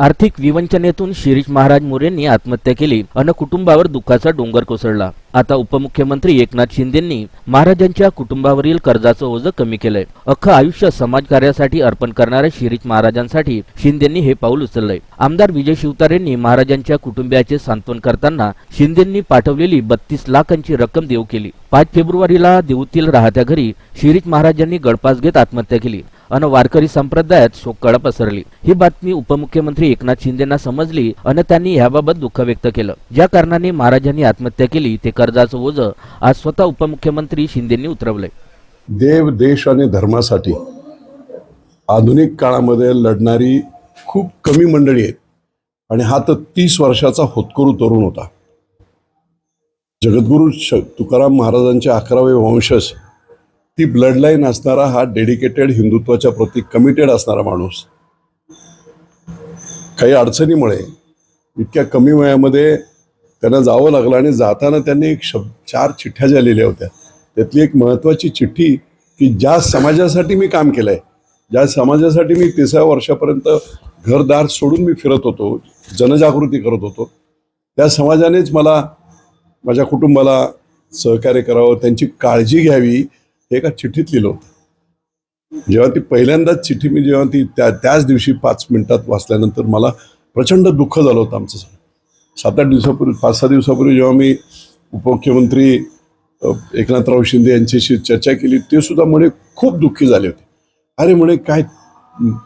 आर्थिक विवंचनेतून शिरीष महाराज मोरेंनी आत्महत्या केली अन कुटुंबावर दुःखाचा डोंगर कोसळला. आता उपमुख्यमंत्री एकनाथ शिंदेंनी महाराजांच्या कुटुंबावरील कर्जाचं ओझं कमी केलंय. अख्खं आयुष्य समाजकार्यासाठी अर्पण करणाऱ्या शिरीष महाराजांसाठी शिंदेंनी हे पाऊल उचललंय. आमदार विजय शिवतारेंनी महाराजांच्या कुटुंबियाचे सांत्वन करताना शिंदेंनी पाठवलेली बत्तीस लाखांची रक्कम देऊ केली. पाच फेब्रुवारीला देऊतील राहत्या घरी शिरीष महाराजांनी गळपास घेत आत्महत्या केली अन वारकरी संप्रदायात शोककळा पसरली. ही बातमी उपमुख्यमंत्री एकनाथ शिंदेना समजली अन त्यांनी याबाबत दुःख व्यक्त केलं. ज्या कारणाने महाराजांनी आत्महत्या केली ते कर्जाचं ओझं आज स्वतः उपमुख्यमंत्री शिंदेंनी उतरवलंय. देव देश आणि धर्मासाठी आधुनिक काळामध्ये लढणारी खूप कमी मंडळी आहेत. आणि हा तर तीस वर्षाचा होतकरू तरुण होता. जगद्गुरू श तुकाराम महाराजांचे अकरावे वंशज ती ब्लड लाईन असणारा हा डेडिकेटेड हिंदुत्वाच्या प्रती कमिटेड असणारा माणूस. काही अडचणीमुळे इतक्या कमी वयामध्ये त्यांना जावं लागलं आणि जाताना त्यांनी एक शब्द चार चिठ्ठ्या ज्या लिहिल्या होत्या. त्यातली एक महत्त्वाची चिठ्ठी की ज्या समाजासाठी मी काम केलं आहे ज्या समाजासाठी मी तिसऱ्या वर्षापर्यंत घरदार सोडून मी फिरत होतो जनजागृती करत होतो त्या समाजानेच मला माझ्या कुटुंबाला सहकार्य करावं त्यांची काळजी घ्यावी हे एका चिठ्ठीत लिहिलं होतं. जेव्हा ती पहिल्यांदाच चिठ्ठी मी जेव्हा ती त्या त्याच दिवशी पाच मिनिटात वाचल्यानंतर मला प्रचंड दुःख झालं होतं आमचं सगळं. सात आठ दिवसापूर्वी पाच सहा दिवसापूर्वी जेव्हा मी उपमुख्यमंत्री एकनाथराव शिंदे यांच्याशी चर्चा केली ते सुद्धा म्हणे खूप दुःखी झाले होते. अरे म्हणे काय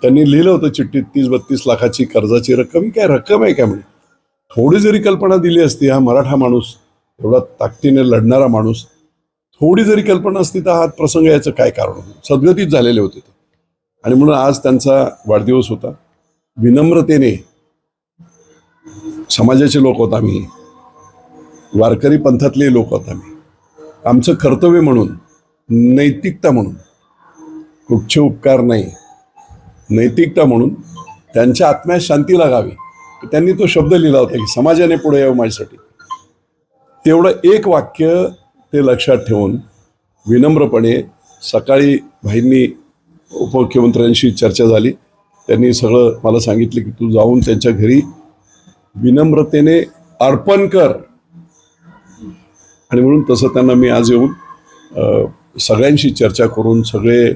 त्यांनी लिहिलं होतं चिठ्ठीत तीस बत्तीस लाखाची कर्जाची रक्कम ही काय रक्कम आहे काय म्हणे? थोडी जरी कल्पना दिली असती हा मराठा माणूस एवढा ताकदीने लढणारा माणूस थोडी जरी कल्पना असती तर हा प्रसंग याचं काय कारण होतं? सद्गतीत झालेले होते ते. आणि म्हणून आज त्यांचा वाढदिवस होता. विनम्रतेने समाजाचे लोक होत आम्ही. वारकरी पंथातले लोक होत आम्ही. आमचं कर्तव्य म्हणून नैतिकता म्हणून कुठचे उपकार नाही. नैतिकता म्हणून त्यांच्या आत्म्यात शांती लागावी. त्यांनी तो शब्द लिहिला होता की समाजाने पुढे यावं माझ्यासाठी. तेवढं एक वाक्य ते लक्षात ठेवून विनम्रपणे सकाळी भाईंनी उपमुख्यमंत्र्यांशी चर्चा झाली. त्यांनी सगळं मला सांगितलं की तू जाऊन त्यांच्या घरी विनम्रतेने अर्पण कर. आणि म्हणून तसं त्यांना मी आज येऊन सगळ्यांशी चर्चा करून सगळे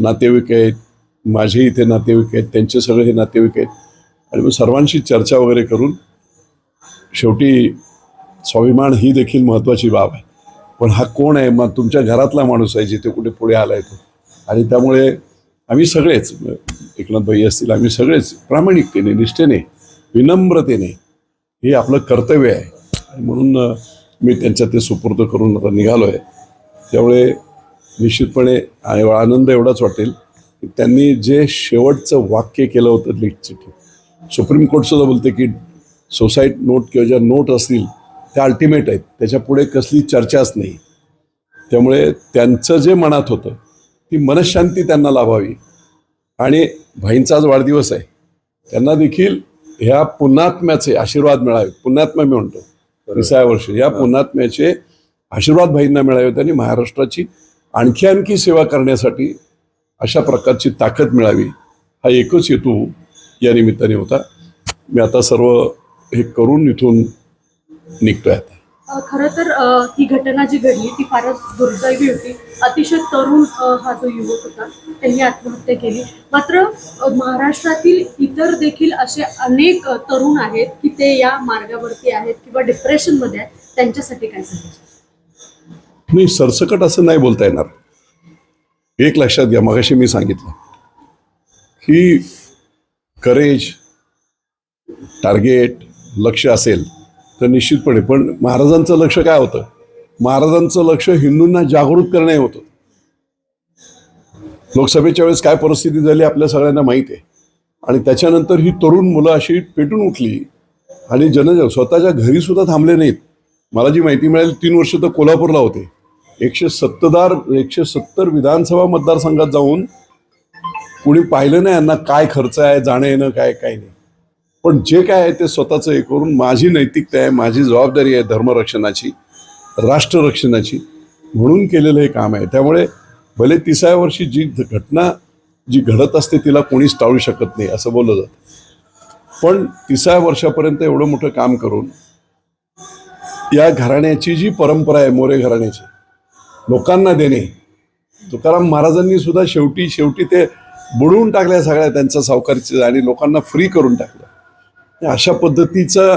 नातेवाईक आहेत माझे इथे नातेवाईक आहेत त्यांचे सगळे हे नातेवाईक आहेत आणि मग सर्वांशी चर्चा वगैरे करून शेवटी स्वाभिमान ही देखील महत्त्वाची बाब आहे. पण हा कोण आहे? मग तुमच्या घरातला माणूस आहे जिथे कुठे पुढे आलाय तो. आणि त्यामुळे आम्ही सगळेच एकनाथ भाई असतील आम्ही सगळेच प्रामाणिकतेने निष्ठेने विनम्रतेने हे आपलं कर्तव्य आहे. आणि म्हणून मी त्यांच्या ते सुपूर्द करून आता निघालो आहे त्यामुळे निश्चितपणे आनंद एवढाच वाटेल की त्यांनी जे शेवटचं वाक्य केलं होतं लीड सुप्रीम कोर्टसुद्धा बोलते की सोसाईट नोट किंवा ज्या नोट असतील त्या अल्टिमेट आहेत. त्याच्या पुढे कसली चर्चाच नाही. त्यामुळे त्यांचं जे मनात होतं ती मनशांती त्यांना लाभावी. आणि भाईंचा आज वाढदिवस आहे. त्यांना देखील ह्या पुण्यात्म्याचे आशीर्वाद मिळावे. पुण्यात्मा मी म्हणतो. विसाव्या वर्षी या पुण्यात्म्याचे आशीर्वाद भाईंना मिळावे आणि महाराष्ट्राची आणखी आणखी सेवा करण्यासाठी अशा प्रकारची ताकद मिळावी हा एकच हेतू या निमित्ताने होता. मी आता सर्व हे करून इथून निघतोय आता. खरं तर ही घटना जी घडली ती फारच दुर्दैवी होती. अतिशय तरुण हा जो युवक होता त्यांनी आत्महत्या केली. मात्र महाराष्ट्रातील इतर देखील असे अनेक तरुण आहेत की ते या मार्गावरती आहेत किंवा डिप्रेशनमध्ये आहेत. त्यांच्यासाठी काय सांगायचं? मी सरसकट असं नाही बोलता येणार. एक लक्षात घ्या मगाशी मी सांगितलं. की करेज टार्गेट लक्ष असेल तर निश्चितपणे. पण महाराजांचं लक्ष काय होतं? महाराजांचं लक्ष हिंदूंना जागृत करणे होतं. लोकसभेच्या वेळेस काय परिस्थिती झाली आपल्या सगळ्यांना माहीत आहे. आणि त्याच्यानंतर ही तरुण मुलं अशी पेटून उठली आणि जन स्वतःच्या घरी सुद्धा थांबले नाहीत. मला जी माहिती मिळाली तीन वर्ष तर कोल्हापूरला होते. एकशे सत्तदार एकशे सत्तर विधानसभा मतदारसंघात जाऊन कुणी पाहिलं नाही यांना काय खर्च आहे जाणं येणं काय काय नाही. पण जे काय आहे ते स्वतःचं हे करून माझी नैतिकता आहे माझी जबाबदारी आहे धर्मरक्षणाची राष्ट्ररक्षणाची. म्हणून केलेलं हे काम आहे. त्यामुळे भले तिसाव्या वर्षी जी घटना जी घडत असते तिला कोणीच टाळू शकत नाही असं बोललं जातं. पण तिसाव्या वर्षापर्यंत एवढं मोठं काम करून या घराण्याची जी परंपरा आहे मोरे घराण्याची लोकांना देणे तुकाराम महाराजांनी सुद्धा शेवटी शेवटी ते बुडवून टाकल्या सगळ्या त्यांचा सावकारीचं आणि लोकांना फ्री करून टाकलं. अशा पद्धतीचा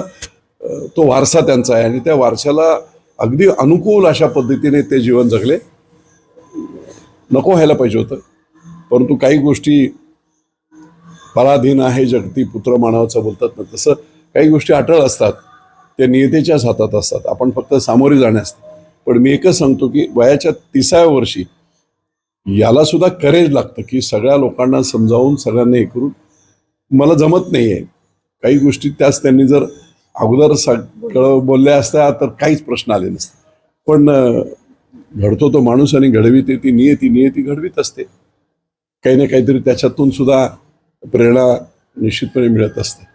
तो वारसा त्यांचा आहे. आणि त्या वारशाला अगदी अनुकूल अशा पद्धतीने ते जीवन जगले. नको व्हायला पाहिजे होतं. परंतु काही गोष्टी पराधीन आहे जगती पुत्र मानवाचं बोलतात ना तसं काही गोष्टी अटळ असतात. त्या नियतेच्याच हातात असतात. आपण फक्त सामोरे जाणे असते पण मी एकच सांगतो की वयाच्या तिसाव्या वर्षी याला सुद्धा करेज लागतं की सगळ्या लोकांना समजावून सगळ्यांना हे करून. मला जमत नाही आहे काही गोष्टी त्याच त्यांनी जर अगोदर सगळं बोलल्या असत्या तर काहीच प्रश्न आले नसते. पण घडतो तो माणूस आणि घडविते ती नियती नियती घडवीत असते. काही ना काहीतरी त्याच्यातून सुद्धा प्रेरणा निश्चितपणे मिळत असते.